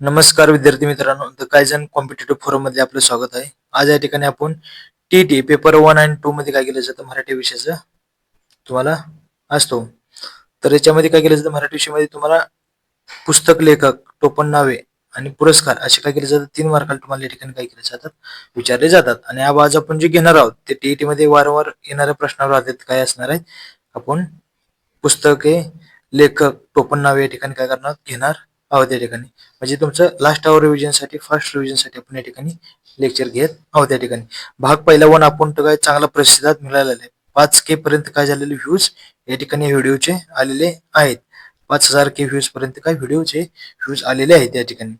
नमस्कार विद्यार्थी मित्रांनो. द कायझन कॉम्पिटेटिव्ह फोरममध्ये आपलं स्वागत आहे. आज या ठिकाणी आपण टी टी पेपर वन आणि टू मध्ये काय केलं जातं मराठी विषयाचं तुम्हाला असतो. तर याच्यामध्ये काय केलं जातं मराठी विषयामध्ये तुम्हाला पुस्तक लेखक टोपण नावे आणि पुरस्कार असे काय केले जातात? तीन मार्काला तुम्हाला या ठिकाणी काय केले जातात? विचारले जातात. आणि आज आपण जे घेणार आहोत ते टीईटी मध्ये वारंवार येणाऱ्या प्रश्नावर आधारित काय असणार आहे? आपण पुस्तके लेखक टोपण नावे या ठिकाणी काय करणार? घेणार आहोत या ठिकाणी. म्हणजे तुमचं लास्ट आवर रिव्हिजनसाठी फर्स्ट रिव्हिजनसाठी आपण या ठिकाणी लेक्चर घेत आहोत या ठिकाणी. भाग पहिला वन आपण तर काय चांगला प्रतिसाद मिळालेला आहे. पाच के पर्यंत काय झालेले व्ह्यूज या ठिकाणी व्हिडिओचे आलेले आहेत. पाच हजार के व्ह्यूज पर्यंत काय व्हिडिओचे व्ह्यूज आलेले आहेत या ठिकाणी.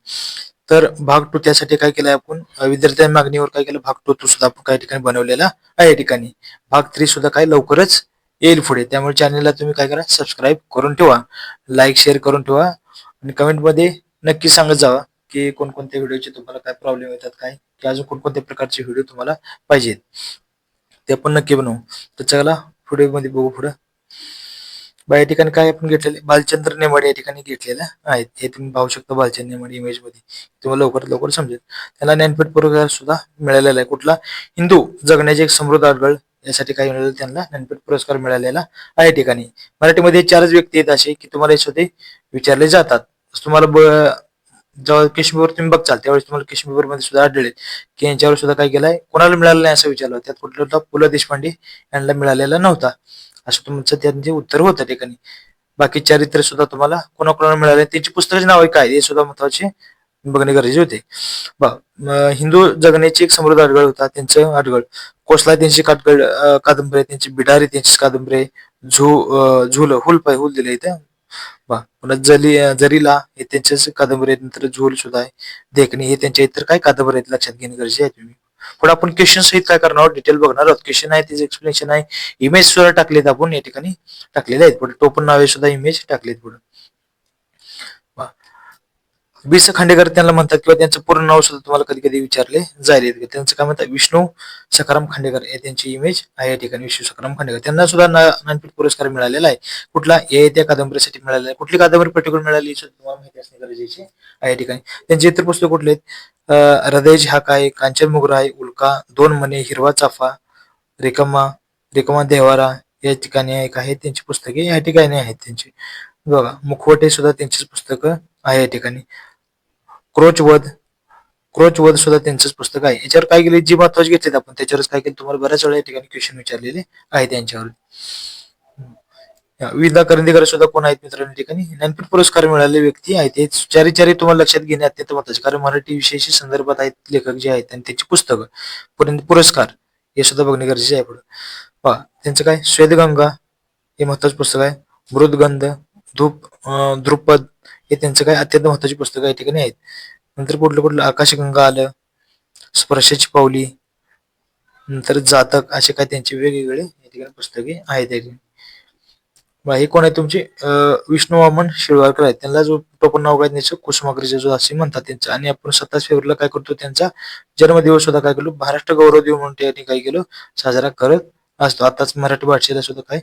तर भाग टू त्यासाठी काय केलंय आपण? विद्यार्थ्या विद्यार्थ्यांच्या मागणीवर काय केलं? भाग टू सुद्धा आपण काही ठिकाणी बनवलेला आहे या ठिकाणी. भाग थ्री सुद्धा काय लवकरच येईल पुढे. त्यामुळे चॅनलला तुम्ही काय करा? सबस्क्राईब करून ठेवा. लाईक शेअर करून ठेवा. आणि कमेंटमध्ये नक्की सांगत जावा की कोणकोणत्या व्हिडिओचे तुम्हाला काय प्रॉब्लेम येतात काय की अजून कोणकोणत्या प्रकारचे व्हिडिओ तुम्हाला पाहिजेत. ते आपण नक्की बनवू. तर चला व्हिडिओ बघू पुढं. बा या ठिकाणी काय आपण घेतलेले बालचंद्र नेमाडे या ठिकाणी घेतलेलं आहेत हे तुम्ही पाहू शकता बालचंद्र नेमाडे इमेजमध्ये. तुम्हाला लवकरात लवकर समजेल. त्याला ज्ञानपीठ पुरस्कार सुद्धा मिळालेला आहे. कुठला? हिंदू जगण्याचे एक समृद्ध आडगळ यासाठी काही मिळालं त्यांना ज्ञानपीठ पुरस्कार मिळालेला आहे ठिकाणी. मराठीमध्ये चारच व्यक्ती आहेत असे की तुम्हाला याच्यामध्ये विचारले जातात. तुम्हाला जेव्हा काश्मीरवर तुम्ही बघचाल त्यावेळेस तुम्हाला केशमीवर मध्ये सुद्धा आढळेल की यांच्यावर सुद्धा काय केलंय. कोणाला मिळालं नाही असं विचारलं. त्यात कुठलं पु ल देशपांडे यांना मिळालेला नव्हता. असं तुमचं त्यांचे उत्तर होतं ठिकाणी. बाकी चरित्र सुद्धा तुम्हाला कोणाकोणाला मिळाले त्यांची पुस्तकाचे नाव काय हे सुद्धा महत्त्वाचे बघणे गरजेचे होते. बघ, हिंदू जगण्याची एक समृद्ध अडगळ होता त्यांचं अडगळ कोसला त्यांची काटगळ कादंबरी आहे, त्यांची बिडारी त्यांची कादंबरी. आहे. झू झुल हुल पाय हुल दिले इथे. बा पुन्हा जली जरीला हे त्यांच्याच कादंबरी आहेत नंतर झोल सुद्धा आहे. देखणी हे त्यांच्या इतर काय कादंबरी आहेत लक्षात घेणे गरजेचे आहे तुम्ही. पुढे आपण क्वेश्चन सहित काय करणार आहोत? डिटेल बघणार आहोत. क्वेश्चन आहे त्याचे एक्सप्लेनेशन आहे. इमेज सुद्धा टाकलेत आपण या ठिकाणी टाकलेले आहेत. पुढे टोपण नावे सुद्धा इमेज टाकलेत पुढे. बिस खांडेकर त्यांना म्हणतात किंवा त्यांचं पूर्ण नाव सुद्धा तुम्हाला कधी कधी विचारले जाईल त्यांचं काय म्हणतात? विष्णू सकाराम खांडेकर हे त्यांची इमेज आहे या ठिकाणी. विष्णू सकाराम खांडेकर. त्यांना सुद्धा ना- ज्ञानपीठ पुरस्कार मिळालेला आहे. कुठला? ए त्या कादंबरीसाठी मिळालेला आहे. कुठली कादंबरी पर्टिक्युलर मिळाली तुम्हाला माहिती असणे गरजेचे आहे या ठिकाणी. त्यांचे इतर पुस्तक कुठले आहेत? हृदय हा आहे कांचन मुगरा आहे उल्का दोन मने हिरवा चाफा रिकमा रिकमा देवारा या ठिकाणी एक आहे त्यांची पुस्तके. या ठिकाणी आहेत त्यांची. बघा मुखवटे सुद्धा त्यांचीच पुस्तकं आहे या ठिकाणी. क्रोचवध क्रोचवध सुद्धा त्यांचंच पुस्तक आहे. याच्यावर काय केले जी महत्वाची घेतलीत आपण त्याच्यावरच काय केलं तुम्हाला बऱ्याच वेळा या ठिकाणी क्वेश्चन विचारलेले आहे त्यांच्यावर विदा करंदीकर सुद्धा कोण आहेत मित्रांनो ठिकाणी? ज्ञानपीठ पुरस्कार मिळालेले व्यक्ती आहेत. हे चारी चारी तुम्हाला लक्षात घेणे अत्यंत महत्त्वाचे कारण मराठी विषयाशी संदर्भात आहेत लेखक जे आहेत आणि त्यांची पुस्तकं. परंतु पुरस्कार हे सुद्धा बघणे गरजेचे आहे पुढे. पहा त्यांचं काय? श्वेतगंगा हे महत्वाचं पुस्तक आहे. मृदगंध धूप द्रुपद हे त्यांचं काय अत्यंत महत्वाची पुस्तकं या ठिकाणी आहेत. नंतर कुठलं कुठलं आकाशगंगा आलं स्पर्शाची पावली नंतर जातक असे काय त्यांचे वेगवेगळे या ठिकाणी पुस्तके आहेत हे कोण आहे तुमचे? विष्णू वामन शिळवारकर आहेत. त्यांना जो टोपण नाव काय त्यांचं? कुसुमाग्रज जो असे म्हणतात त्यांचं. आणि आपण सत्तावीस फेब्रुवारीला काय करतो त्यांचा? जन्मदिवस सुद्धा काय केलो? महाराष्ट्र गौरव दिन म्हणून त्यांनी काय केलं? साजरा करत असतो. आताच मराठी भाषेला सुद्धा काय?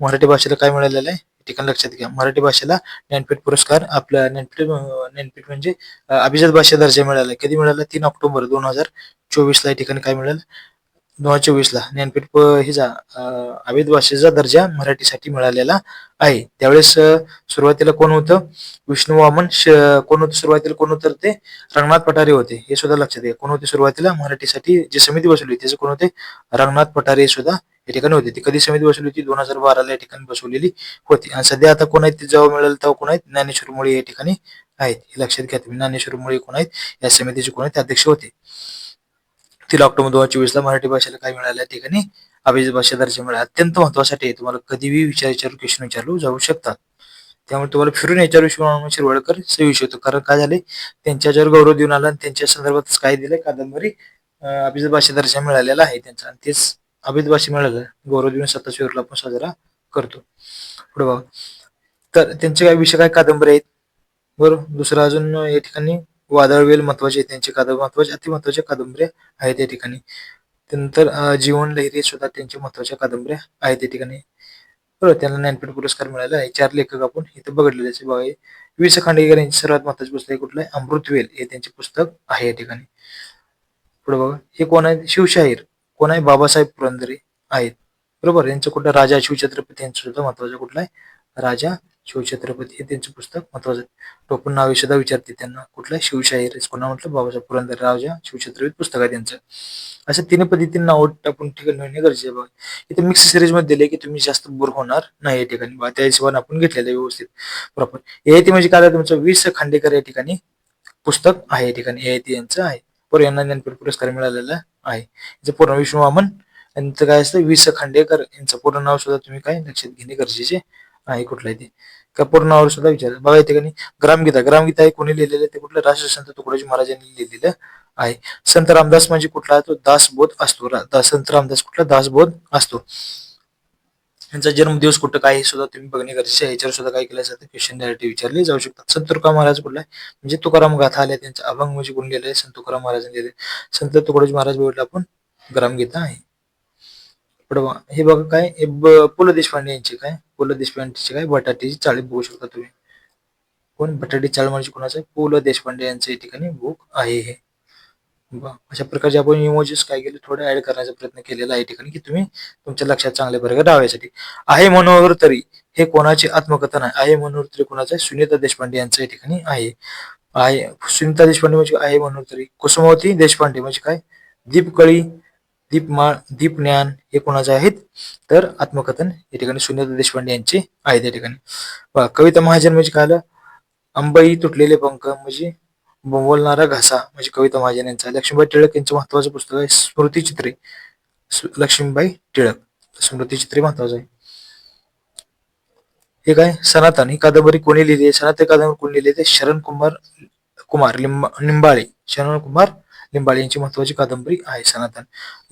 मराठी भाषेला काय मिळालेलं आहे? ठिकाण लक्षात घ्या. मराठी भाषेला ज्ञानपीठ पुरस्कार आपल्या ज्ञानपीठ ज्ञानपीठ म्हणजे अभिजात भाषा दर्जा मिळाला. कधी मिळाला? तीन ऑक्टोबर दोन हजार चोवीस ला या ठिकाणी काय मिळालं? दोन हजार ज्ञानपीठ प- हिचा अं, भाषेचा दर्जा मराठीसाठी मिळालेला आहे. त्यावेळेस अं, सुरुवातीला कोण होतं? विष्णू वामन श- कोण होतं सुरुवातीला? कोण होतं ते? रंगनाथ पठारे होते. हे सुद्धा लक्षात घ्या. कोण होते सुरुवातीला? मराठीसाठी जी समिती बसवली त्याचे कोण होते? रंगनाथ पठारे सुद्धा या ठिकाणी होते. ती कधी समिती बसवली होती? दोन हजार बाराला या ठिकाणी बसवलेली होती. आणि सध्या आता कोण आहेत? ते जेव्हा मिळेल तेव्हा कोण आहेत? ज्ञानेश्वर मुळे या ठिकाणी आहेत. हे लक्षात घ्या तुम्ही. ज्ञानेश्वर मुळे कोण आहेत? या समितीचे कोण आहेत? ते अध्यक्ष होते. तीन ऑक्टोबर दोन हजार ला मराठी भाषेला काय मिळालं या ठिकाणी अभिजित भाषा दर्जा मिळाला. अत्यंत महत्वासाठी आहे. तुम्हाला कधीही विचार विचारू क्वेश्चन विचारलो जाऊ शकतात. त्यामुळे तुम्हाला फिरून याच्यावर विश्व शिरवळकर विषय शकतो. कारण काय झाले त्यांच्यावर गौरव देऊन आला आणि त्यांच्या संदर्भात काय दिलंय? कादंबरी अभिजित भाषा दर्जा मिळालेला आहे त्यांचा. आणि तेच अभिजित भाषा मिळालं गौरव देऊन सत्तावीस फेब्रुवारीला आपण साजरा करतो. पुढे बघा. तर त्यांचे काय विषय काय कादंबरी आहेत? बरोबर दुसरं अजून या ठिकाणी वादळवेल महत्त्वाचे आहेत त्यांचे कादंबरी महत्त्वाचे अति महत्त्वाच्या कादंबऱ्या आहेत या ठिकाणी. त्यानंतर जीवन लहिरी सुद्धा त्यांच्या महत्त्वाच्या कादंबऱ्या आहेत या ठिकाणी. बरोबर त्यांना ज्ञानपीठ पुरस्कार मिळाला आहे. चार लेखक आपण इथे बघितलेले आहे. बघा हे वि स खांडेकर यांचे सर्वात महत्त्वाचे पुस्तक कुठलं आहे? अमृतवेल हे त्यांचे पुस्तक आहे या ठिकाणी. पुढे बघा हे कोण आहे? शिवशाहीर. कोण आहे? बाबासाहेब पुरंदरे आहेत. बरोबर यांचं कुठलं? राजा शिवछत्रपती यांचं सुद्धा महत्वाचं कुठलं आहे? राजा शिवछत्रपती हे त्यांचं पुस्तक महत्वाचं आहे. टोपण नावे सुद्धा विचारते त्यांना कुठलं शिवशाहीर कोणा म्हटलं? बाबासाहेब पुरंदर राजा शिवछत्रपती पुस्तक आहे त्यांचं. असं तिन्ही पद्धतीने नाव टाकून ठिकाणी मिळणे गरजेचे आहे बघा. इथे मिक्स सिरीजमध्ये दिले की तुम्ही जास्त बोर होणार नाही या ठिकाणी. बघा त्या हिशोबाने आपण घेतलेलं आहे व्यवस्थित. प्रॉपर ए म्हणजे काय तुमचं वीस खांडेकर या ठिकाणी पुस्तक आहे या ठिकाणी. ए यांचं आहे. पर यांना ज्ञानपीठ पुरस्कार मिळालेला आहे. याचं पूर्ण विष्णू वामन यांचं काय असतं? वीस खांडेकर यांचं पूर्ण नाव सुद्धा तुम्ही काय लक्षात घेणे गरजेचे आहे ते. का पूर्ण नावावर सुद्धा विचार. बघा येते का नाही ग्रामगीता. ग्रामगीता हे कोणी लिहिलेलं आहे? ते कुठलं? राष्ट्रसंत तुकडोजी महाराजांनी लिहिलेलं आहे. संत रामदास म्हणजे कुठला? तो दासबोध असतो. संत रामदास कुठला? दासबोध असतो. यांचा जन्मदिवस कुठं? काय हे सुद्धा तुम्ही बघणे गरजेचे आहे. याच्यावर सुद्धा काय केलं जातं? क्वेश्चन डायरेक्ट विचारले जाऊ शकतात. संत तुकाराम महाराज कुठला आहे? म्हणजे तुकाराम गाथा आल्या. त्यांचा अभंग म्हणजे कोण लिहिलेलं संत तुकाराम महाराजांनी लिहिले संत तुकडोजी महाराज बोलला आपण ग्रामगीता आहे. पुढे बघा हे बघा काय हे पु ल देशपांडे यांचे काय? पु ल देशपांडेचे काय? बटाट्याची चाळी बघू शकता तुम्ही. कोण? बटाटे चाळ म्हणजे कोणाचं? आहे? पु ल देशपांडे यांचं या ठिकाणी बुक आहे हे. बघा, अशा प्रकारचे आपण इमोजेस काय केले थोडे ऍड करण्याचा प्रयत्न केलेला आहे ठिकाणी की तुम्ही तुमच्या लक्षात चांगल्या प्रकारे राहायसाठी आहे मनोहर तरी हे कोणाचे आत्मकथन आहे आहे मनोहर तरी कोणाचं? सुनीता देशपांडे यांचं या ठिकाणी आहे. आहे सुनीता देशपांडे म्हणजे आहे मनोहर तरी. कुसुमावती देशपांडे म्हणजे काय? दीपकळी दीपमाळ दीपज्ञान हे कोणाचे आहेत? तर आत्मकथन या ठिकाणी सुनीता देशपांडे यांचे आहेत या ठिकाणी. कविता महाजन म्हणजे काय आलं? अंबाई तुटलेले पंख म्हणजे बोलणारा घासा म्हणजे कविता महाजन यांचा. लक्ष्मीबाई टिळक यांचं महत्वाचं पुस्तक आहे स्मृतिचित्रे. लक्ष्मीबाई टिळक. स्मृतिचित्रे महत्वाचं आहे. हे काय? सनातन. ही कादंबरी कोणी लिहिली आहे? सनातन कादंबरी कोणी लिहिली आहे? शरण कुमार कुमार लिंबा निंबाळे. शरण कुमार लिंबाळे यांची महत्वाची कादंबरी आहे सनातन.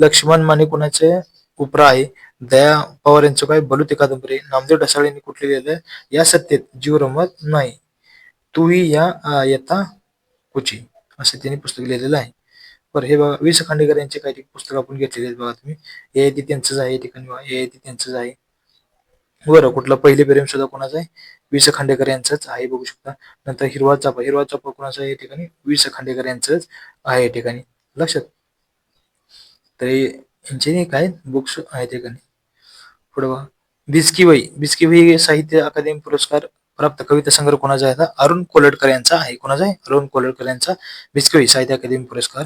लक्ष्मण माने कोणाचे? उपरा आहे. दया पवार यांचं काय? बलुते कादंबरी नामदेव ढसाळ यांनी कुठले लिहिलं या सत्तेत जीव रमत नाही. तूही या येता कुची? असं त्यांनी पुस्तक लिहिलेलं आहे. बरं हे बघा वि स खांडेकर यांचे काही पुस्तक आपण घेतलेले आहेत बघा तुम्ही. ए आहे ती त्यांचंच आहे या ठिकाणी ए आय ती त्यांचंच आहे. बरं कुठलं पहिले प्रेम सुद्धा कोणाचं आहे? वि स खांडेकर यांचंच आहे बघू शकता. नंतर हिरवा चापा हिरवा चापा कोणाचा आहे या ठिकाणी? वि स खांडेकर यांचंच आहे या ठिकाणी. लक्षात. तर यांचे नाही काय? बुक्स आहेत ठिकाणी. पुढे बघा. बिस्कीबाई बिस्कीबाई साहित्य अकादमी पुरस्कार प्राप्त. कविता संग्रह कोणाचा आहे? आता? अरुण कोलडकर यांचा आहे. कोणाचा आहे? अरुण कोलडकर यांचा. बिस्कीबाई साहित्य अकादमी पुरस्कार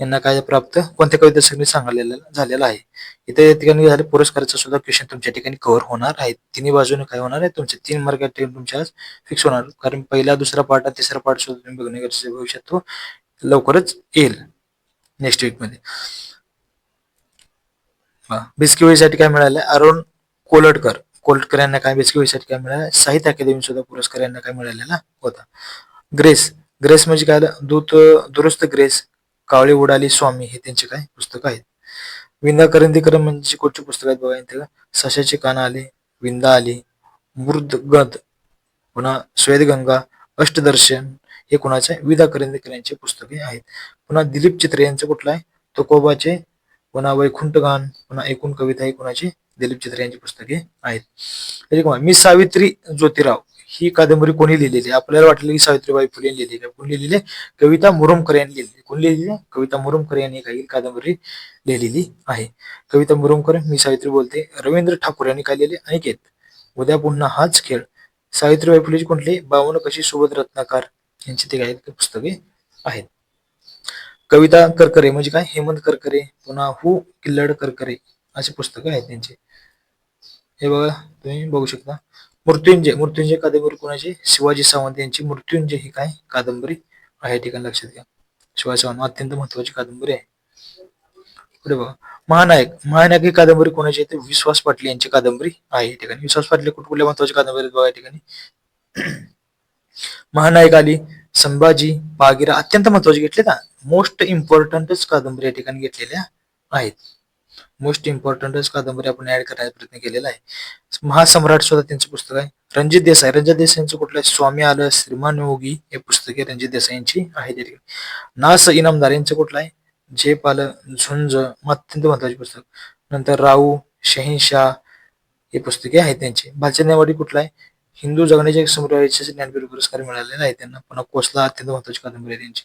यांना काय प्राप्त? कोणत्या कविता सांगलेलं झालेलं आहे. इथे या ठिकाणी झाले पुरस्काराचा सुद्धा क्वेश्चन तुमच्या ठिकाणी कव्हर होणार आहे. तिन्ही बाजूने काय होणार आहे? तुमचे तीन मार्क तुमच्या फिक्स होणार. कारण पहिला दुसरा पार्ट आणि तिसरा पार्ट सुद्धा तुम्ही बघणे गरजेचे भविष्यात तो लवकरच येईल. नेक्स्ट वीकमध्ये. काय मिळालं? अरुण कोलटकर. कोलटकर यांना काय? बिस्किवेसाठी काय मिळालं? साहित्य अकादमी सुद्धा पुरस्कार यांना काय मिळालेला होता. ग्रेस. ग्रेस म्हणजे काय? दूत दुरुस्त ग्रेस. कावळे उडाली स्वामी हे त्यांचे काय पुस्तक आहेत? विंदा करंदीकर म्हणजे कुठची पुस्तक आहेत बघा इथे? सशाचे कान आले विंदा आली मृदगद पुन्हा श्वेतगंगा अष्टदर्शन हे कुणाचे? विदा करंदीकर यांचे पुस्तके आहेत. पुन्हा दिलीप चित्रे यांचं कुठलं आहे? तुकोबाचे पुन्हा वैकुंठगान पुन्हा एकूण कविता हे कुणाची? दिलीप चित्रे यांची पुस्तके आहेत. मी सावित्री ज्योतिराव. ही कादंबरी कोणी लिहिलेली आहे? आपल्याला वाटलं की सावित्रीबाई फुले लिहिलेली आहे. कोणी लिहिलेली आहे? कविता मुरुमकर यांनी लिहिलेली कोण लिहिलेली आहे? कविता मुरुमकर यांनी काही कादंबरी लिहिलेली आहे. कविता मुरुमकर मी सावित्री बोलते. रवींद्र ठाकूर यांनी काय लिहिले अनिकेत उद्या पुन्हा हाच खेळ. सावित्रीबाई फुलेची कुठली? बावन कशी सोबत रत्नाकार यांची ते काही पुस्तके आहेत. कविता करकरे म्हणजे काय? हेमंत करकरे पुन्हा हु किल्लड करकरे असे पुस्तकं आहेत त्यांची. हे बघा तुम्ही बघू शकता. मृत्युंजय मृत्युंजय कादंबरी कोणाची? शिवाजी सावंत यांची. मृत्युंजय ही काय? कादंबरी आहे ठिकाणी लक्षात घ्या. शिवाजी सावंत अत्यंत महत्वाची कादंबरी आहे. पुढे बघा. महानायक महानायक ही कादंबरी कोणाची आहे? विश्वास पाटील यांची कादंबरी आहे या ठिकाणी. विश्वास पाटील कुठ कुठल्या महत्वाची कादंबरी आहेत बघा या ठिकाणी. महानायक आली संभाजी बागिरा अत्यंत महत्त्वाचे घेतले का मोस्ट इम्पॉर्टंटच कादंबरी या ठिकाणी घेतलेल्या आहेत. मोस्ट इम्पॉर्टंटच कादंबरी आपण ऍड करायचा प्रयत्न केलेला आहे. महासम्राट सुद्धा त्यांचं पुस्तक आहे. रणजित देसाई रणजित देसाईंचं कुठलं आहे? स्वामी आलं श्रीमान योगी हे पुस्तके रणजित देसाईंची आहेत नास इनामदार यांचं कुठलं आहे? झेप आलं झुंज अत्यंत महत्त्वाचे पुस्तक. नंतर राऊ शहिनशाह हे पुस्तके आहेत त्यांची. भालचंद कुठला आहे? हिंदू जगण्याच्या समुदायाचे ज्ञानपीठ पुरस्कार मिळालेला आहे त्यांना. पुन्हा कोसला अत्यंत महत्वाची कादंबरी आहे त्यांची.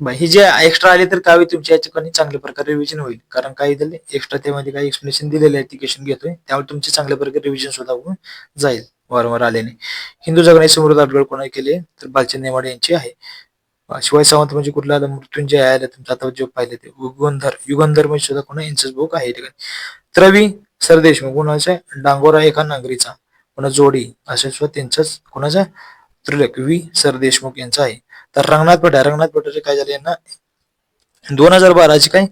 ही जे एक्स्ट्रा आले तर कावी तुमच्या याच्याकडे चांगल्या प्रकारे रिव्हिजन होईल. कारण काय दिले एक्स्ट्रा त्यामध्ये काही एक्सप्लेनेशन दिलेले आहे ती क्वेश्चन घेतोय. त्यामुळे तुमचे चांगल्या प्रकारे रिव्हिजन सुद्धा होऊन जाईल वारंवार आल्याने. हिंदू जगण्याचे समृद्ध अडगळ कोणा केले तर बालचंद नेमाडे यांची आहे. शिवाय सावंत म्हणजे कुठला? आलं मृत्युंजय आलं आता जे पाहिले ते युगंधर. युगंधर म्हणजे सुद्धा कोणा? यांचंच बुक आहे ठिकाणी. त्रवी सरदेशमुख कोणाचा डांगोरा एका नांगरीचा. कोणा जोडी. असे सुद्धा त्यांचाच कोणाचा? त्रिलक वी सरदेशमुख यांचा आहे. तर रंगनाथ पठार रंगनाथ पठारे काय झाले यांना दोन हजार बाराची काय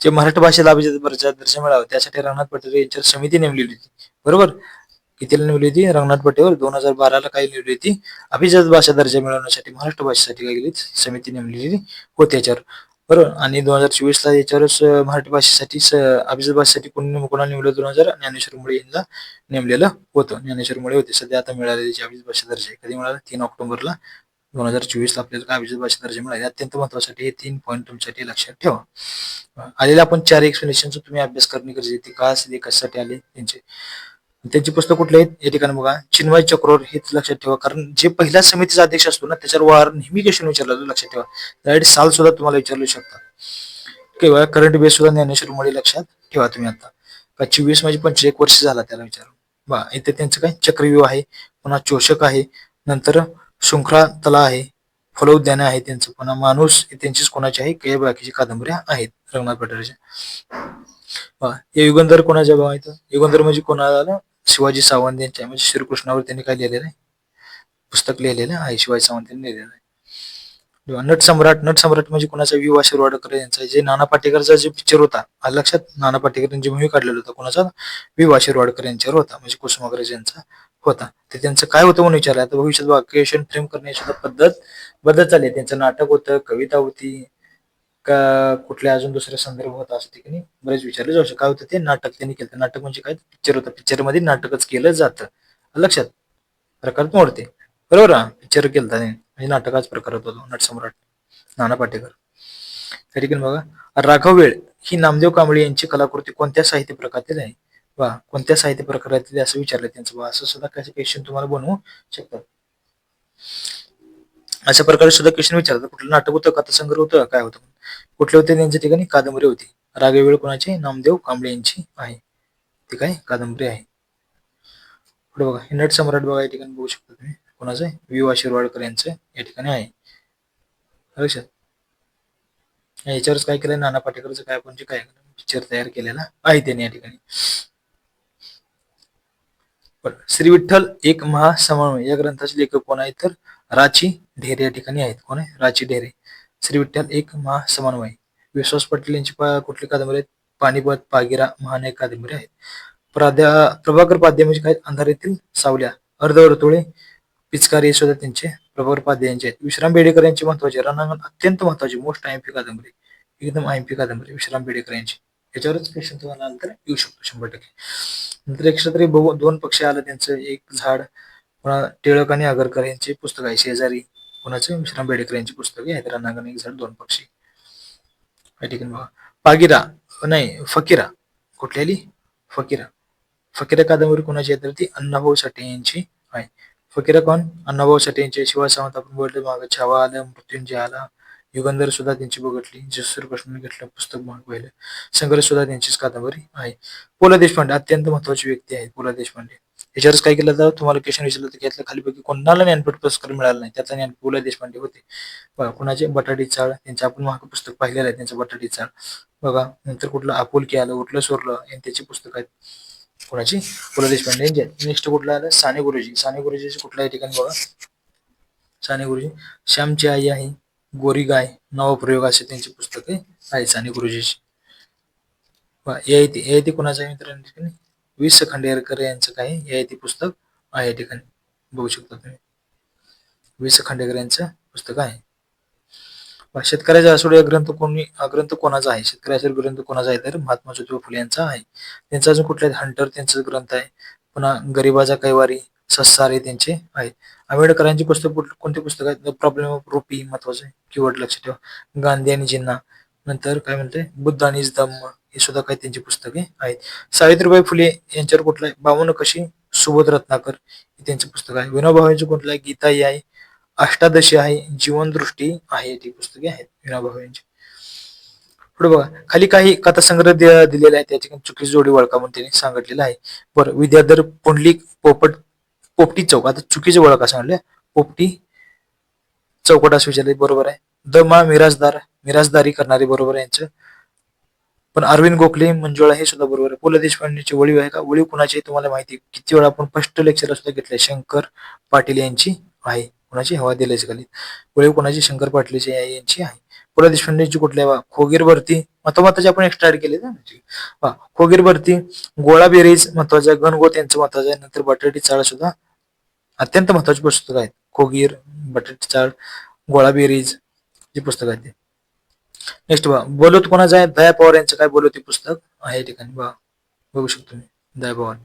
जे मराठी भाषेला अभिजात दर्जा दर्जा मिळावा त्यासाठी रंगनाथ पटेल यांच्यावर समिती नेमलेली होती. बरोबर? कितीला नेमली होती? रंगनाथ पटेवर दोन हजार बाराला काय नेमली होती? अभिजात भाषा दर्जा मिळवण्यासाठी महाराष्ट्र भाषेसाठी काय केली समिती नेमलेली होती. याच्यावर. बरोबर? आणि दोन हजार चोवीस ला याच्यावरच मराठी भाषेसाठी अभिजात भाषेसाठी कोणी कोणाला नेमलं दोन हजार? ज्ञानेश्वर मुळे यांना नेमलेलं होतं. ज्ञानेश्वर मुळे होते. सध्या आता मिळालेली अभिजात भाषा दर्जा कधी मिळाला? तीन ऑक्टोबरला. दोन हजार चोवीस ला आपल्याला काय अभिजात भाषा दर्जा मिळाले. अत्यंत महत्वासाठी हे तीन पॉईंट तुमच्यासाठी लक्षात ठेवा. आलेले आपण चार एक्सप्लेनेशनचा तुम्ही अभ्यास करणे गरजेचे ते का असले कशासाठी आले त्यांचे. त्यांची पुस्तक कुठले आहेत? या ठिकाणी बघा. चिन्मय चक्रोर हेच लक्षात ठेवा. कारण जे पहिल्या समितीचा अध्यक्ष असतो ना त्याच्यावर वार नेहमी क्वेश्चन विचारला जातो, लक्षात ठेवा. डायरेक्ट साल सुद्धा तुम्हाला विचारू शकतात. किंवा करंट बेस सुद्धा ज्ञानेश्वर मुळे लक्षात ठेवा तुम्ही आता. का चोवीस म्हणजे पंचवीस वर्ष झाला त्याला विचारून. बा इथे त्यांचं काय? चक्रव्यूह आहे. पुन्हा चोषक आहे. नंतर शृंखला तला आहे. फलोद्याने आहे त्यांचं. पुन्हा माणूस हे त्यांचीच कोणाची आहे काही बाकीची कादंबऱ्या आहेत. रंगनाथ पठाराच्या हे युगंधर कोणाच्या भाव इथं? युगंधर म्हणजे कोणाला? आलं? शिवाजी सावंत यांच्या. म्हणजे श्रीकृष्णावर त्यांनी काय लिहिलेलं आहे? पुस्तक लिहिलेलं आहे. शिवाजी सावंत यांनी लिहिलेलं आहे. नट सम्राट नट सम्राट म्हणजे कोणाचा विवा शिरवाडकर यांचा. जे नाना पाटेकरचा जे पिक्चर होता लक्षात नाना पाटेकर यांची मूवी काढलेला होता कोणाचा? विवा शिरवाडकर यांच्यावर होता म्हणजे कुसुमाग्रज यांचा होता. ते त्यांचं काय होतं म्हणून विचारलं आता भविष्यात वाक्यशन फ्रेम करण्याची सुद्धा पद्धत बदलत चालली त्यांचं नाटक होतं कविता होती का कुठल्या अजून दुसरे संदर्भ होता असं ठिकाणी बरेच विचारले. जाऊ शकतो काय होतं ते? नाटक त्यांनी केलं नाटक म्हणजे काय? पिक्चर होतं. पिक्चरमध्ये नाटकच केलं जातं. लक्षात? प्रकार मोडते. बरोबर? पिक्चर केलं त्याने. म्हणजे नाटकाच प्रकार होतो नटसम्राट नाना पाटेकर. त्या बघा राघव वेळ ही नामदेव कांबळे यांची कलाकृती कोणत्या साहित्य प्रकारातील आहे? वा कोणत्या साहित्य प्रकारातील असं विचारलं त्यांचं? बा असं सुद्धा काही क्वेश्चन तुम्हाला बनवू शकतात. अशा प्रकारे सुद्धा क्वेश्चन विचारतात. कुठलं नाटक होतं कथासंग्रह होतं काय होतं? कुठले होते त्यांच्या ठिकाणी? कादंबरी होती. राघव वेळ कोणाची? नामदेव कांबळे यांची आहे. ती काय? कादंबरी आहे. पुढे बघा हे नट सम्राट बघा या ठिकाणी बघू शकता तुम्ही. कोणाचं आहे? वि वा शिरवाडकर यांचं या ठिकाणी आहे. लक्षात? याच्यावरच काय केलं नाना पाटेकरचं काय पण जे काय पिक्चर तयार केलेला आहे त्यांनी या ठिकाणी. श्री विठ्ठल एक महासमन्वय या ग्रंथाचे लेखक कोण आहेत तर? राची ढेरे या ठिकाणी आहेत. कोण आहे? राची ढेरे. श्री विठ्ठल एक महासमन्वय विश्वास पाटील यांची कुठली कादंबरी आहेत? पानिपत पागिरा महान एक कादंबरी आहेत. प्राध्या प्रभाकर पाद्य म्हणजे काय? अंधारेतील सावल्या अर्धवर्तुळे पिचकारी हे सुद्धा त्यांचे प्रभाकर यांचे आहेत विश्राम बेडेकर यांची महत्वाची रणांगण अत्यंत महत्वाची मोस्ट आयएमपी कादंबरी एकदम आयएमपी कादंबरी विश्राम बेडेकर यांची. याच्यावरच क्वेश्चन तुम्हाला नंतर येऊ शकतो शंभर टक्के. नंतर एकशे तरी बघू दोन पक्षी आलं त्यांचं एक झाड पुन्हा टिळक आणि आगरकर यांचे पुस्तक आहे शेजारी. कोणाचं? विश्राम बेडेकर यांची पुस्तके आहेत रणांगण एक झाड दोन पक्षी. काय ठिकाणी बघा. पागिरा नाही फकीरा. कुठल्याली फकीरा. फकीरा कादंबरी कोणाची आहे तर ती अण्णाभाऊ साठे यांची आहे. फकीरा कोण अण्णाभाऊ साठे यांचे शिवाय सावंत आपण बोलले मागे छावा आलं मृत्युंजय आला. युगंधर सुद्धा त्यांची बघितली जसूर कृष्ण घेतलं पुस्तक म्हणून पाहिलं. संघर्ष सुद्धा त्यांचीच कादंबरी आहे. पु ल देशपांडे अत्यंत महत्वाची व्यक्ती आहे पु ल देशपांडे. याच्यावरच काय केलं तर तुम्हाला क्वेश्चन विचारलं तर यातलं खालीपैकी कोणाला ज्ञानपीठ पुरस्कार मिळाला नाही? त्याचा ज्ञान पु ल देशपांडे होते. बघा कुणाचे? बटाटी चाळ. त्यांचं आपण महाग पुस्तक पाहिलेलं आहे त्यांचं बटाटी चाळ. बघा नंतर कुठलं आपुलकी आलं उठलं सोरलं आणि त्याची पुस्तक आहेत. कोणाची? पु ल देशपांडे यांची नेक्स्ट कुठला आलं? साने गुरुजी. साने गुरुजीची कुठल्या ठिकाणी बघा. साने गुरुजी. श्यामची आई आहे. गोरी गाय. नवप्रयोग असे त्यांची पुस्तके आहे. साने गुरुजीची. ए आय कुणाचा कोणाचं आहे मित्रांनो? स वीस खांडेकरकर यांचं काय? आहे? ए पुस्तक आहे या ठिकाणी. बघू शकता तुम्ही. वीस खांडेकर यांचं पुस्तक आहे. शेतकऱ्याचा असोडे ग्रंथ कोणी ग्रंथ कोणाचा आहे? शेतकऱ्याचा ग्रंथ कोणाचा आहे तर महात्मा ज्योतिबा फुले यांचा आहे. त्यांचा अजून कुठला हंटर त्यांचा ग्रंथ आहे. पुन्हा गरिबाचा कैवारी सस्सारे त्यांचे आहेत आंबेडकरांची पुस्तक कोणते पुस्तक आहेत? प्रॉब्लेम ऑफ रुपी महत्वाचं आहे. कीवर्ड लक्ष ठेवा. गांधी आणि जिन्ना. नंतर काय म्हणते बुद्ध आणि धम्म हे सुद्धा काही त्यांची पुस्तके आहेत. सावित्रीबाई फुले यांच्यावर कुठलं आहे? बावन कशी सुबोध रत्नाकर हे त्यांचे पुस्तक आहे विनोबाबांचे कुठलं आहे? गीताई आहे. अष्टादशी आहे जीवनदृष्टी आहे ती पुस्तके आहेत विनोबा यांची. पुढे बघा खाली काही कथासंग्रह दि- दिलेले आहेत त्याची ठिकाणी चुकीची जोडी ओळखा म्हणून त्यांनी सांगितलेलं आहे. बरं विद्याधर पुंडलिक पोपट पोपटी चौक आता चुकीचे ओळखा सांगले पोपटी चौकट असं विचारले बरोबर आहे. द मा मिराजदार मिराजदारी करणारे बरोबर आहे यांचं. पण अरविंद गोखले मंजुळा हे सुद्धा बरोबर आहे. पु ल देशपांडेची वळीव आहे का? वळीव कुणाची तुम्हाला माहिती किती वेळा आपण फर्स्ट लेक्चर सुद्धा घेतले शंकर पाटील यांची आहे. कोणाची हवा दिल्याची खाली? पुढे कोणाची शंकर पाटीलची यांची आहे. पु ल देशपांडेची कुठल्या बा खोगीर भरती महत्त्वाचे आपण एक्स्ट्रा ऍड केले ना खोगीर भरती गोळा बेरीज महत्त्वाचा गणगोत यांचं महत्वाचं आहे नंतर बटाटी चाळ सुद्धा अत्यंत महत्वाची पुस्तक आहेत. खोगीर बटाटी चाळ गोळा बेरीज जी पुस्तक आहेत ते. नेक्स्ट बा बोलत कोणाचं आहे? दया पवार यांचं काय बोलत पुस्तक? आहे या ठिकाणी. बा बघू शकतो मी. दया पवार.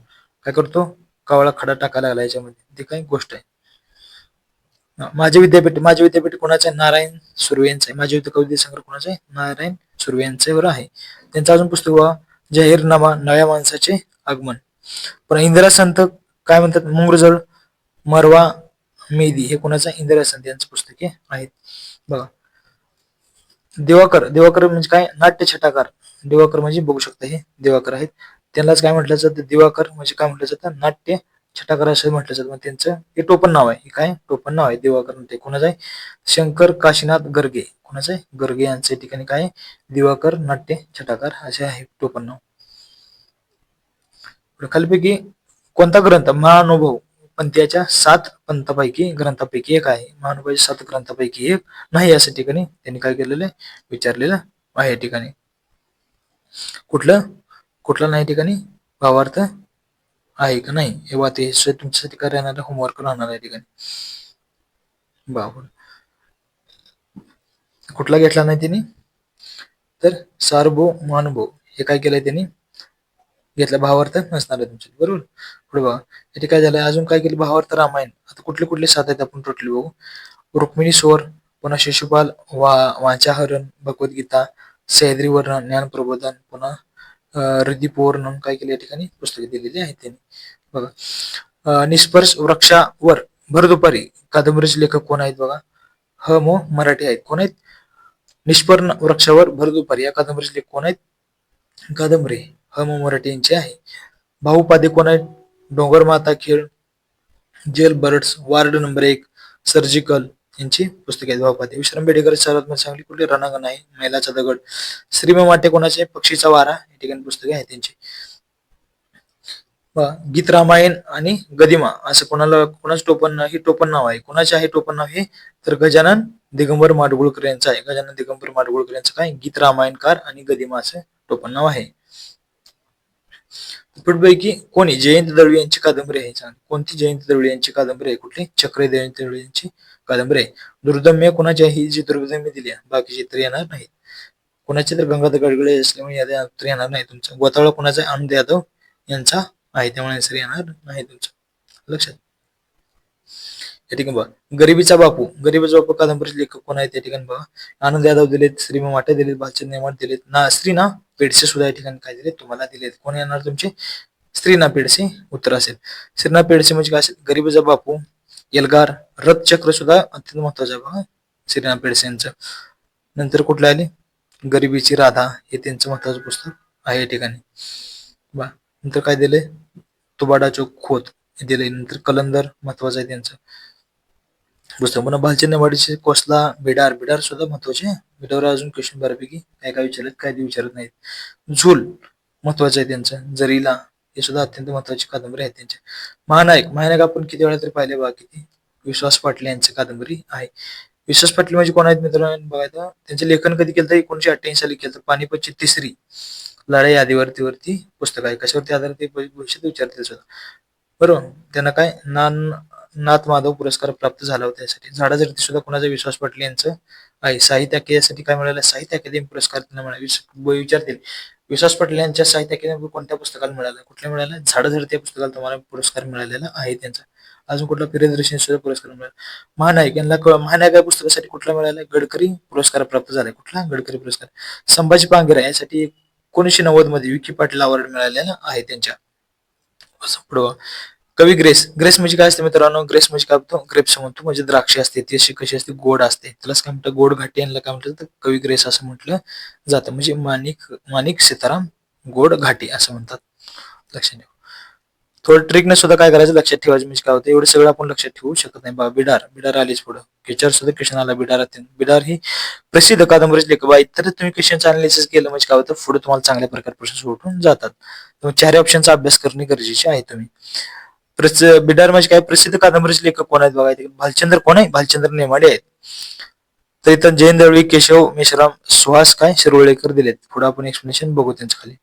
काय करतो? कावळा खडा टाकायला लागला याच्यामध्ये. ती काही गोष्ट आहे. माझे विद्यापीठ माझे विद्यापीठ कोणाचे नारायण सुर्वे यांचं आहे. माझे विद्या संग्रह कोणाचे आहे? नारायण सुर्वे यांच्यावर आहे. त्यांचं अजून पुस्तक वा जाहीरनामा नव्या माणसाचे आगमन. पण इंदिरा संत काय म्हणतात? मुंगरजळ मरवा मेदी हे कोणाचं आहे? इंदिरा संत यांचं पुस्तके आहेत. बघा. दिवाकर दिवाकर म्हणजे काय? नाट्य छटाकार. दिवाकर म्हणजे बघू शकता हे दिवाकर आहेत. त्यांनाच काय म्हटलं जातं? दिवाकर म्हणजे काय म्हटलं जातं? नाट्य छटाकार असं म्हटलं जातं. मग त्यांचं हे टोपण नाव आहे. हे काय? टोपण नाव आहे. दिवाकर ते कोणाचं आहे? शंकर काशीनाथ गर्गे. कोणाचं आहे? गर्गे यांच्या ठिकाणी काय आहे? दिवाकर नाट्य छटाकार असे आहे टोपण नाव. खालीपैकी कोणता ग्रंथ? महानुभव पंथाच्या सात पंथापैकी ग्रंथापैकी एक आहे. महानुभावाच्या सात ग्रंथापैकी एक नाही असं ठिकाणी त्यांनी काय केलेलं आहे? विचारलेलं आहे या ठिकाणी. कुठलं? कुठलं नाही ठिकाणी? भावार्थ आहे का? नाही. हे ते स- तुमच्यासाठी काय होमवर्क राहणार आहे ठिकाणी. बाबर कुठला घेतला नाही त्यांनी तर सार्वभौ महानुभव. हे काय केलंय त्यांनी? घेतला भावार्थ नसणार आहे बरोबर? पुढे बघा. इथे काय झालंय. अजून काय केलं? भावार्थ रामायण. आता कुठले कुठले साथ आहेत आपण टोटली बघू. रुक्मिणी स्वर पुन्हा शिशुपाल वा वाचाहरण भगवद्गीता सह्याद्री वर्णन ज्ञान प्रबोधन पुन्हा अं, हृदयपूर्ण काय केलं या ठिकाणी? पुस्तके दिलेली आहेत त्यांनी. बघा. निष्पर्श वृक्षावर भर दुपारी कादंबरीचे लेखक कोण आहेत बघा? ह मो मराठी आहेत. कोण आहेत? निष्पर्ण वृक्षावर भर दुपारी या कादंबरीचे लेखक कोण आहेत? कादंबरी ह मो मराठी यांची आहे. भाऊपादे कोण आहेत? डोंगर माता खेळ जेल बर्ड्स वार्ड नंबर एक सर्जिकल यांची पुस्तके आहेत. भाऊपादे विश्राम बेडेकर सर्वात सांगली चांगली रणांगण आहे. मैलाचा दगड श्रीम माटे कोणाचे? पक्षीचा वारा. या ठिकाणी पुस्तके आहेत त्यांची. गीत रामायण आणि गदिमा असं कोणाला कोणाचं टोपण हे टोपण नाव आहे. कोणाचे आहे टोपण नाव हे? तर गजानन दिगंबर माडगुळकर यांचं आहे. गजानन दिगंबर माडगुळकर यांचं काय? गीत रामायणकार आणि गदिमा असं टोपण नाव आहे. पुढपैकी कोणी? जयंत दळवी यांची कादंबरी आहे. सांग. कोणती जयंत दळवी यांची कादंबरी आहे? कुठली? चक्र जयंत दळवी यांची कादंबरी आहे. दुर्दम्य कोणाची आहे? जी दुर्दम्य दिली आहे. बाकीची तर येणार नाहीत. कोणाची तर गंगाधर गडगडे असल्यामुळे याद्या तर येणार नाही तुमचं. गोताळा कोणाचा आनंद यादव यांचा आहे त्यामुळे answer येणार नाही तुमचं. लक्षात? या ठिकाणी बघा. गरिबीचा बापू. गरिबीचा बापू कादंबरीचे लेखक कोण आहेत त्या ठिकाणी बघा. आनंद यादव दिलेत श्री माटे दिलेत भालचंद नेमाट दिलेत. ना स्त्री ना पेडसे सुद्धा या ठिकाणी काय दिलेत? तुम्हाला दिलेत. कोण येणार तुमचे? स्त्रीना पेडसे उत्तर असेल. स्त्रीना पेडसे म्हणजे काय असेल? गरिबीचा बापू एल्गार रथचक्र सुद्धा अत्यंत महत्वाचं आहे बघा. श्रीना पेडसे यांचं. नंतर कुठलं आले? गरिबीची राधा हे त्यांचं महत्वाचं पुस्तक आहे या ठिकाणी. बा नंतर काय दिले तुबाडाचो खोत हे दिले. नंतर कलंदर महत्वाचं आहे त्यांचं. पुस्तक पुन्हा भालचंदवाडीचे कोसला बिडार बिडार सुद्धा महत्त्वाचे बिडावर अजून क्वेश्चन बऱ्यापैकी काय काय विचारत काय ते विचारत नाहीत. झूल महत्वाचं आहे त्यांचं. जरीला हे सुद्धा अत्यंत महत्वाची कादंबरी आहे त्यांच्या. महानायक महानायक आपण किती वेळा तरी पाहिले बघा किती. विश्वास पाटील यांची कादंबरी आहे. विश्वास पाटील म्हणजे कोण आहेत मित्रांनो? बघायचं त्यांचे लेखन कधी केलं तर एकोणीशे अठ्ठ्याऐंशी साली केलं तर पानिपतची तिसरी. लढाई आदीवरती वरती पुस्तक आहे. कशावरती आधारित ते भविष्यात विचारतील सुद्धा बरोबर. त्यांना काय नान नाथ माधव पुरस्कार प्राप्त झाला होता यासाठी. झाडाझडती सुद्धा कुणाचा विश्वास पाटील यांचं? आहे. साहित्य अकेदमीसाठी काय मिळालं? साहित्य अकादमी पुरस्कार त्यांना मिळाला. विचारतील. विश्वास पाटील यांच्या साहित्य अकादमी कोणत्या पुस्तकाला मिळाला? कुठल्या मिळाला झाडाझडती या पुस्तकाला तुम्हाला पुरस्कार मिळालेला आहे त्यांचा. अजून कुठला? प्रियदर्शन सुद्धा पुरस्कार मिळाला. महानायक यांना महानायक या पुस्तकासाठी कुठला मिळाला? गडकरी पुरस्कार प्राप्त झाला. कुठला? गडकरी पुरस्कार. संभाजी पांगेरा यासाठी एकोणीसशे नव्वदमध्ये विकी पाटील अवॉर्ड मिळालेला आहे त्यांच्या. असं पुढं कवी ग्रेस. ग्रेस म्हणजे काय असते मित्रांनो? ग्रेस म्हणजे काय म्हणतो ग्रेप्स म्हणतो म्हणजे द्राक्षे असते ती अशी कशी असते? गोड असते. त्यालाच काय म्हणतात? गोड घाटी यांना काय म्हटलं तर कवी ग्रेस असं म्हटलं जातं. म्हणजे माणिक माणिक सीताराम गोड घाटी असं म्हणतात. लक्षात ठेवा. थोडं ट्रिकने सुद्धा काय करायचं? लक्षात ठेवायचं म्हणजे काय होतं एवढं सगळं आपण लक्षात ठेवू शकत नाही. बा बिडार बिडार आलीच पुढं. किचर सुद्धा क्वेश्चन आला बिडार बिडार ही प्रसिद्ध कादंबरीच लेख बा इतर तुम्ही क्वेश्चनचं अनालिसिस केलं म्हणजे काय होतं? पुढे तुम्हाला चांगल्या प्रकारे प्रश्न सोडून जातात. तुम्ही चारही ऑप्शनचा अभ्यास करणे गरजेचे आहे तुम्ही. बिडार म्हणजे काय? प्रसिद्ध कादंबरीचे लेखक कोण आहेत बघा? भालचंद्र कोण आहे? भालचंद्र नेमाडे आहेत. तर इथं जैन दळवी केशव मेश्राम सुहास काय? शिरोळेकर दिलेत. पुढे आपण एक्सप्लेनेशन बघू त्यांच्या खाली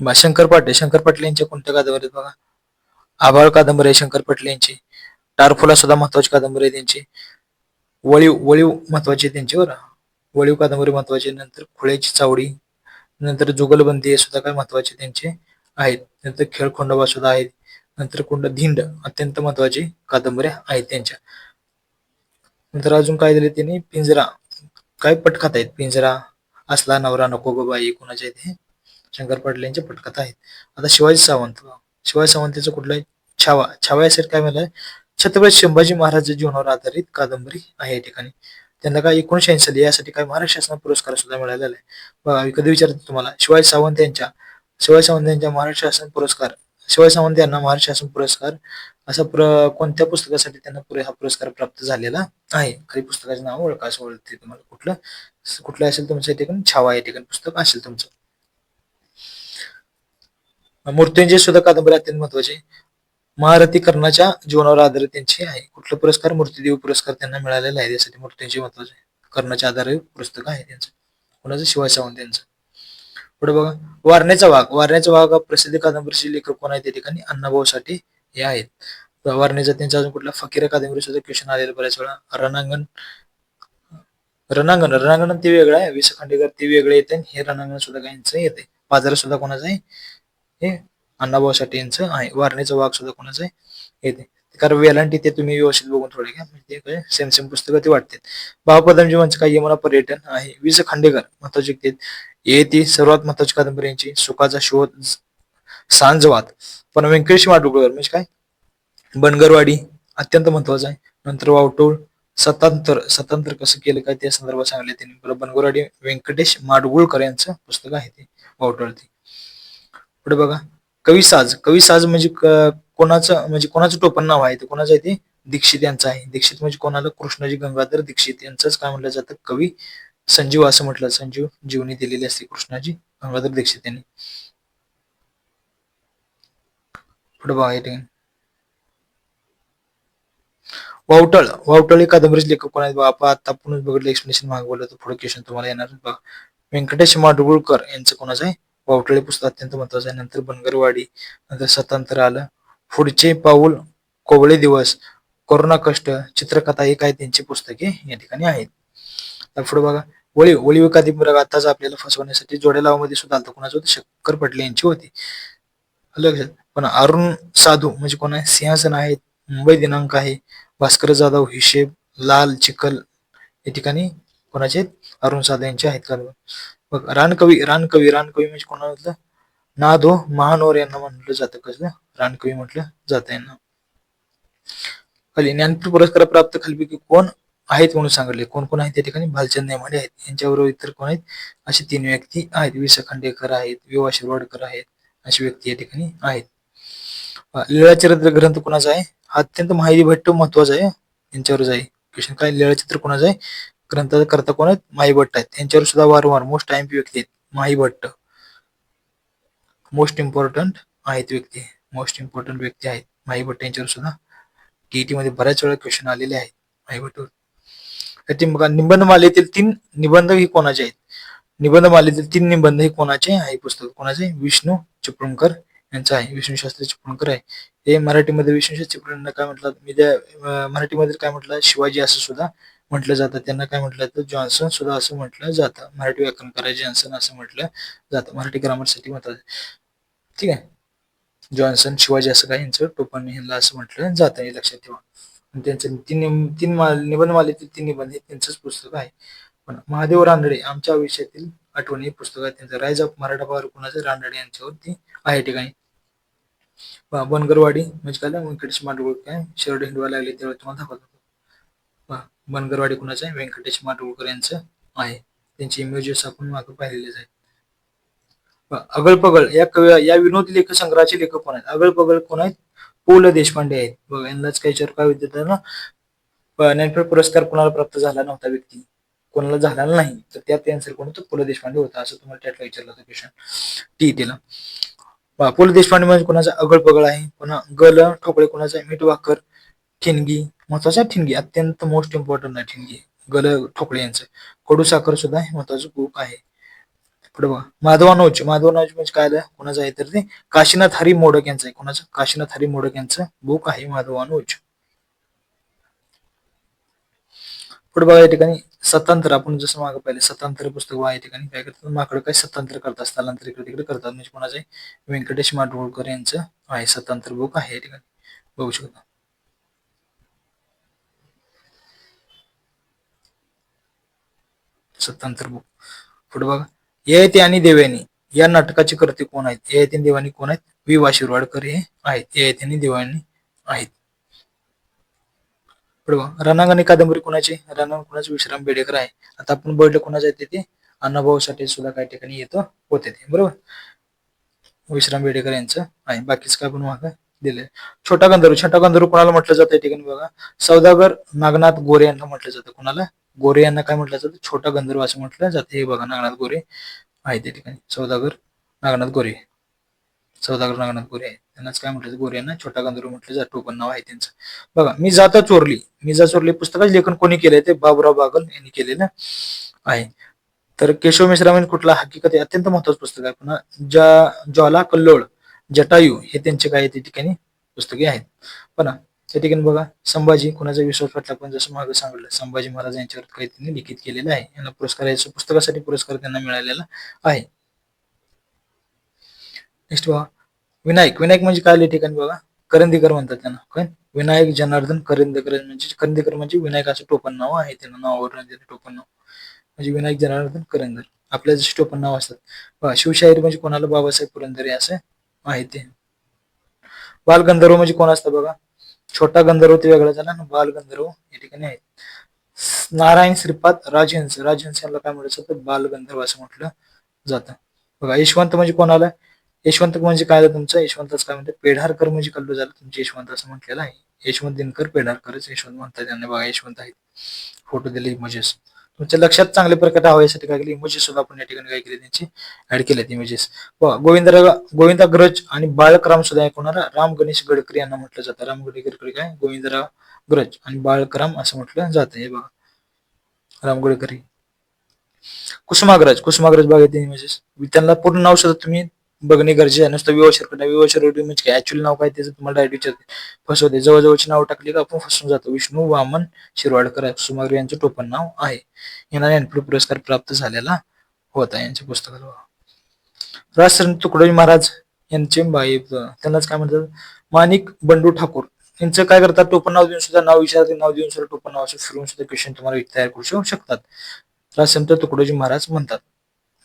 शंकर पाटे शंकर पाटले यांच्या कोणत्या कादंबरी बघा? आभाळ कादंबरी आहे शंकर पाटले यांची. टारफुला सुद्धा महत्वाची कादंबरी आहे त्यांची. वळीव वळीव महत्वाची आहे त्यांची बरं. वळीव कादंबरी महत्वाची नंतर खुळ्याची चावडी नंतर जुगलबंदी हे सुद्धा काय महत्त्वाचे त्यांचे आहेत. नंतर खेळखोंडोबा सुद्धा आहेत. नंतर कुंड धिंड अत्यंत महत्वाची कादंबऱ्या आहेत त्यांच्या. नंतर अजून काय दिले त्यांनी? पिंजरा. काय पटखात आहेत? पिंजरा. असला नवरा नको बाबा बाई कोणाचे आहेत शंकर पाटील यांच्या पटकथा आहेत. आता शिवाजी सावंत. शिवाजी सावंताचं कुठलं आहे छावा छावा यासाठी काय म्हणलंय छत्रपती संभाजी महाराज जीवनावर आधारित कादंबरी आहे या ठिकाणी. त्यांना काय एकोणीशे ऐंशी साली यासाठी काय महाराष्ट्र शासन पुरस्कार सुद्धा मिळालेला आहे. बघा मी कधी विचारतो तुम्हाला शिवाजी सावंत यांच्या शिवाजी सावंत यांच्या महाराष्ट्र शासन पुरस्कार शिवाजी सावंत यांना महाराष्ट्र शासन पुरस्कार असा प्र कोणत्या पुस्तकासाठी त्यांना पुरे हा पुरस्कार प्राप्त झालेला आहे? काही पुस्तकाचे नाव ओळखा असं ओळखते तुम्हाला कुठलं? कुठलं असेल तुमच्या ठिकाणी? छावा या ठिकाणी पुस्तक असेल तुमचं. मूर्तींची सुद्धा कादंबरी अत्यंत महत्वाची आहे. महारथी कर्णाच्या जीवनावर आधारित त्यांची आहे. कुठला पुरस्कार? मूर्तीदेव पुरस्कार त्यांना मिळालेला आहे. त्यासाठी मूर्तींची महत्त्वाचे कर्णाच्या आधारे पुस्तक आहे त्यांचं. कोणाचं? शिवाय सावंत यांचं पुढे बघा. वारण्याचा वाघ. वारण्याचा वाघ हा प्रसिद्ध कादंबरीचे लेखक कोण आहे त्या ठिकाणी अण्णाभाऊ साठे हे आहेत. वारण्याचा त्यांचा अजून कुठला? फकीर कादंबरी सुद्धा क्वेश्चन आलेला बऱ्याच वेळा. रणांगण. रणांगण. रणांगण ते वेगळं आहे. विस खांडेकर ते वेगळे येते हे रणांगण सुद्धा काहींचं येते बाजार सुद्धा कोणाचं आहे? हे अण्णाभाऊ साठे यांचं आहे. वारणीचा वाघ सुद्धा कोणाचं आहे? येते कारण वेलांटी ते तुम्ही व्यवस्थित बघून थोडे घ्या. म्हणजे ते सेम सेम पुस्तकं ते वाटते भावपदम म्हणजे काही यमुना पर्यटन आहे. विस खांडेकर महत्वाची व्यक्ती आहेत. ती सर्वात महत्वाची कादंबरी यांची. सुखाचा शोध सांजवाद पण व्यंकटेश माडगुळकर म्हणजे काय? बनगरवाडी अत्यंत महत्वाचं आहे. नंतर वावटोळ. सतांतर स्वतंत्र कसं केलं काय त्या संदर्भात सांगले त्यांनी. बरं बनगरवाडी व्यंकटेश माडगुळकर यांचं पुस्तक आहे ते. वावटोळ ते पुढे बघा. कविसाज कविसाज म्हणजे कोणाचं म्हणजे कोणाचं टोपण नाव आहे ते कोणाचं आहे ते? दीक्षित यांचं आहे. दीक्षित म्हणजे कोणाला? कृष्णजी गंगाधर दीक्षित यांचंच काय म्हटलं जातं? कवी संजीव असं म्हटलं. संजीव जीवनी दिलेली असते कृष्णाजी गंगाधर दीक्षित यांनी. पुढे बघा या ठिकाणी. वावटळ. वावटळ ही कादंबरीचे लेखक कोण आहेत? बघा आपण आता आपण बघितलं एक्सप्लेनेशन मागवलं तर पुढे क्वेश्चन तुम्हाला येणार. बघा. व्यंकटेश माडगुळकर यांचं कोणाचं आहे? वावटळे पुस्तक अत्यंत महत्वाचं आहे. नंतर बनगरवाडी नंतर स्वतंत्र आलं. पुढचे पाऊल कोवळे दिवस कोरोना कष्ट चित्रकथा हे काय त्यांची पुस्तके या ठिकाणी आहेत. तर पुढे बघा. वळीव वळीव कादंबरी आताच आपल्याला फसवण्यासाठी जोड्या लावामध्ये सुद्धा आलं कोणाचं होतं? शक्कर पटले यांची होती. लक्षात? पण अरुण साधू म्हणजे कोण आहे? सिंहासन आहेत मुंबई दिनांक आहे. भास्कर जाधव हिशेब लाल चिखल या ठिकाणी कोणाचे आहेत? अरुण साधू यांचे आहेत. का बघ रानकवी रानकवी रानकवी म्हणजे कोणाला नादो महानोर यांना म्हटलं जातं कसलं? रानकवी म्हटलं जातं यांना. खाली ज्ञानपीठ पुरस्कार प्राप्त खालीपैकी कोण आहेत म्हणून सांगितले. कोण कोण आहेत त्या ठिकाणी? भालचंद नेमाडे आहेत. यांच्याबरोबर इतर कोण आहेत? असे तीन व्यक्ती आहेत. वि स खांडेकर आहेत विवा शिरवाडकर आहेत अशी व्यक्ती या ठिकाणी आहेत. अं, लीळाचरित्र ग्रंथ कोणाचा आहे? हा अत्यंत माहिती भट्ट महत्त्वाचा आहे. यांच्यावरच आहे. क्वेश्चन काय? लीळाचित्र कोणाचं आहे? ग्रंथाचा करता कोण आहेत? माई भट्ट आहेत. त्यांच्यावर सुद्धा वारंवार मोस्ट टाइम व्यक्ती आहेत. माई भट्ट मोस्ट इम्पॉर्टंट आहेत व्यक्ती. मोस्ट इम्पॉर्टंट व्यक्ती आहेत. माई भट्ट यांच्यावर सुद्धा टीईटी मध्ये बऱ्याच वेळा क्वेश्चन आलेले आहेत. माई भट्टवर तर ते बघा निबंध मालेतील तीन निबंध ही कोणाचे आहेत? निबंध मालेतील तीन निबंध हे कोणाचे आहे? पुस्तक कोणाचे? विष्णू चिपळूणकर यांचं आहे. विष्णू शास्त्री चिपळूणकर आहे. हे मराठीमध्ये विष्णू चिपळूणकर काय म्हटलं? मी त्या मराठीमध्ये काय म्हटलं? शिवाजी असं सुद्धा म्हटलं जातं. त्यांना काय म्हटलं जातं? जॉन्सन सुद्धा असं म्हटलं जातं. मराठी व्याकरण करायचे जॉन्सन असं म्हटलं जातं. मराठी ग्रामरसाठी महत्वाचं ठीक आहे? जॉन्सन शिवाजी असं काय यांचं? टोपण ह्यांना असं म्हटलं जातं. हे लक्षात ठेवा. त्यांचं तीन तीन निबंधमालेतील तीन निबंध हे त्यांचंच पुस्तक आहे. पण महादेव रानडे आमच्या आयुष्यातील आठवणी हे पुस्तक आहे. त्यांचं राईज ऑफ मराठा पवार कुणाचं रानडे यांच्यावरती आहे ठिकाणी. बनगरवाडी म्हणजे काय? व्यंकटेश मांडगुळ काय? शर्ट हिंडवा लागले तेव्हा तुम्हाला दाखवत. होतो बनगरवाडी कुणाचं आहे व्यंकटेश माडगुळकर यांचं आहे. त्यांचे इमेजेस आपण मागे पाहिलेलेच आहेत अगळपगळ या कवी या विनोदी लेख संग्रहाचे लेखक कोण आहेत? अगळपगळ कोण आहेत? पु ल देशपांडे आहेत. बघा यांनाच काही याच्यावर विद्यार्थ्यांना ना. ज्ञानपीठ पुरस्कार कोणाला प्राप्त झाला नव्हता व्यक्ती? कोणाला झाला नाही. तर त्यात आन्सर कोण होतं? पु ल देशपांडे होता असं तुम्हाला त्यातला विचारलं होतं क्वेश्चन टी पहा, पु ल देशपांडे म्हणजे कोणाचा? अगळपगळ आहे. पुन्हा गल ठोकळे कोणाचा? आहे मीठ वाकर ठिणगी महत्त्वाचा ठिणगी अत्यंत मोस्ट इम्पॉर्टंट आहे ठिणगी. गल ठोकळे यांचं. कडू साखर सुद्धा हे महत्वाचं बुक आहे. पुढे बघा. माधवानोज. माधवानोज म्हणजे काय कोणाचं आहे तर ते? काशीनाथ हरी मोडक यांचं आहे. कोणाचं? काशीनाथ हरी मोडक यांचं बुक आहे माधवानोज. पुढे बघा या ठिकाणी सतांतर. आपण जसं माग पाहिलं सतांतर पुस्तक या ठिकाणी. काय करतात? माकडं काय सतांतर करतात? स्थलांतर इकडे तिकडे करतात. म्हणजे कोणाचं आहे? व्यंकटेश माडगुळकर यांचं आहे सतांतर बुक आहे या ठिकाणी. बघू शकता. सत्तांतर बुक पुढे बघा. ययाती आणि देवयानी. या नाटकाचे कर्ते कोण आहेत? ययाती आणि देवानी कोण आहेत? वि वा शिरवाडकर हे आहेत. ययाती आणि देवानी आहेत. पुढे बघा. रणांगणी कादंबरी कोणाची? रणांगण कोणाचे? विश्राम बेडेकर आहे. आता आपण बघितलं कोणाचे आहे ते अण्णाभाऊसाठी सुद्धा काही ठिकाणी येतो होते ते. बरोबर? विश्राम बेडेकर यांचं आहे. बाकीच काय पण मागं दिले छोटा गंधर्व. छोटा गंधर्व कोणाला म्हटलं जातं ठिकाणी बघा. सौदागर नागनाथ गोरे यांना म्हटलं जातं कोणाला? गोरे यांना काय म्हटलं जातं? छोटा गंधर्व असं म्हटलं जातं. हे बघा नागनाथ गोरे आहे त्या ठिकाणी. सौदागर नागनाथ गोरे. सौदागर नागनाथ गोरे आहे त्यांनाच काय म्हटलं गोरे यांना छोटा गंधर्व म्हटलं जातं. टोपण नाव आहे त्यांचं. बघा मी जाता चोरली. मी जा चोरली. पुस्तकाचे लेखन कोणी केलंय? ते बाबुराव बागल यांनी केलेलं आहे. तर केशव मिश्रा म्हणजे कुठला हकीकत हे अत्यंत महत्वाचं पुस्तक आहे. पुन्हा ज्या ज्वाला कल्लोळ जटायू हे त्यांचे काय त्या ठिकाणी पुस्तके आहेत. पण त्या ठिकाणी बघा संभाजी कुणाचा विश्वास वाटला पण जसं मागे सांगितलं संभाजी महाराज यांच्यावर काही त्यांनी लिखित केलेलं आहे. यांना पुरस्कार याचं पुस्तकासाठी पुरस्कार त्यांना मिळालेला आहे. नेक्स्ट बघा विनायक. विनायक म्हणजे काय? ठिकाणी बघा करंदीकर म्हणतात त्यांना. काय? विनायक जनार्दन करंदीकर म्हणजे करंदीकर म्हणजे विनायक असं टोपण नाव आहे त्यांना नावावरून टोपण नाव. म्हणजे विनायक जनार्दन करंदर आपल्या जसे टोपण नाव असतात. बघा शिवशाहीर म्हणजे कोणाला? बाबासाहेब पुरंदरे असं आहे ते. बालगंधर्व म्हणजे कोण असतं बघा? छोटा गंधर्व ते वेगळा झाला ना बालगंधर्व या ठिकाणी आहेत. नारायण श्रीपाद राजहंस राजहंस यांना काय म्हटलं जातं बालगंधर्व असं म्हटलं जातं. बघा यशवंत म्हणजे कोणाला? यशवंत म्हणजे काय झालं तुमचं? यशवंतच काय म्हणतात? पेढारकर म्हणजे कल्लू झालं. तुमचे यशवंत असं म्हटलेलं आहे. यशवंत दिनकर पेढारकरच यशवंत म्हणतात. त्यांना बघा यशवंत आहेत. फोटो दिले इमेजेस तुमच्या लक्षात चांगले प्रकारे हवा यासाठी काय केलं? इमोजेस सुद्धा आपण या ठिकाणी काय केले? त्यांची ऍड केलेत इमेजेस गोविंदरा गोविंदा आणि बाळकराम सुद्धा आहे राम गणेश गडकरी यांना म्हटलं जातं. राम गणेश गडकरी काय? गोविंदराव ग्रज आणि बाळकराम असं म्हटलं जातं. हे बघा. राम गडकरी. कुसुमाग्रज. कुसुमाग्रज बघा इमेजेस त्यांना पूर्ण नाव सुद्धा तुम्ही बघणे गरजेचं आहे. नुसतं विवाह शिरकट विवाह शिरकट म्हणजे काय? ऍक्च्युअली नाव काय त्याचं? तुम्हाला डायरेक्ट विचारते. फसवते. जवळजवळची नाव टाकली का आपण फसून जातो. विष्णू वामन शिरवाडकर सुमागरे यांचं टोपण नाव आहे. यांना ज्ञानपीठ पुरस्कार प्राप्त झालेला होता. यांच्या पुस्तकाला राजसरण तुकडोजी महाराज यांचे बाई त्यांनाच काय म्हणतात? माणिक बंडू ठाकूर. यांचं काय करतात? टोपण नाव देऊन सुद्धा नाव विचारते नाव देऊन सुद्धा टोपण नाव असं फिरून सुद्धा क्वेश्चन तुम्हाला तयार करू शकतात. राजसंत तुकडोजी महाराज म्हणतात.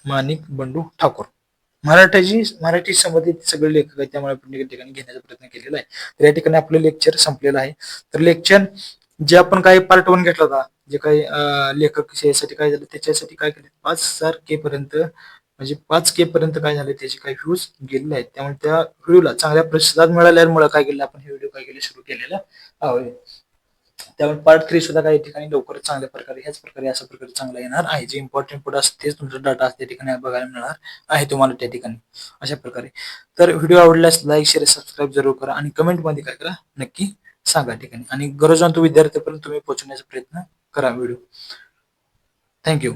माणिक बंडू ठाकूर. मराठीची मराठी संबंधित सगळे लेखक आहेत त्यामुळे आपण ठिकाणी घेण्याचा प्रयत्न केलेला आहे. तर या ठिकाणी आपलं लेक्चर संपलेलं आहे. तर लेक्चर जे आपण काही पार्ट वन घेतला होता जे काही लेखक यासाठी काय झालं त्याच्यासाठी काय केलं पाच हजार के पर्यंत म्हणजे पाच के पर्यंत काय झाले त्याचे काही व्ह्यूज गेलेले आहेत. त्यामुळे त्या व्हिडिओला चांगल्या प्रतिसाद मिळाल्यामुळे काय केलं आपण हे व्हिडिओ काय केले सुरू केलेला आहे. त्यामुळे पार्ट थ्री सुद्धा काही ठिकाणी लवकरच चांगल्या प्रकारे ह्याच प्रकारे अशा प्रकारे चांगला येणार आहे. जे इम्पॉर्टंट पुढे असते तेच तुमचा डाटा त्या ठिकाणी बघायला मिळणार आहे तुम्हाला त्या ठिकाणी. अशा प्रकारे. तर व्हिडिओ आवडल्यास लाईक शेअर सबस्क्राईब जरूर करा आणि कमेंटमध्ये काय करा नक्की सांगा ठिकाणी. आणि गरजवंत विद्यार्थ्यापर्यंत तुम्ही पोहोचण्याचा प्रयत्न करा व्हिडिओ थँक्यू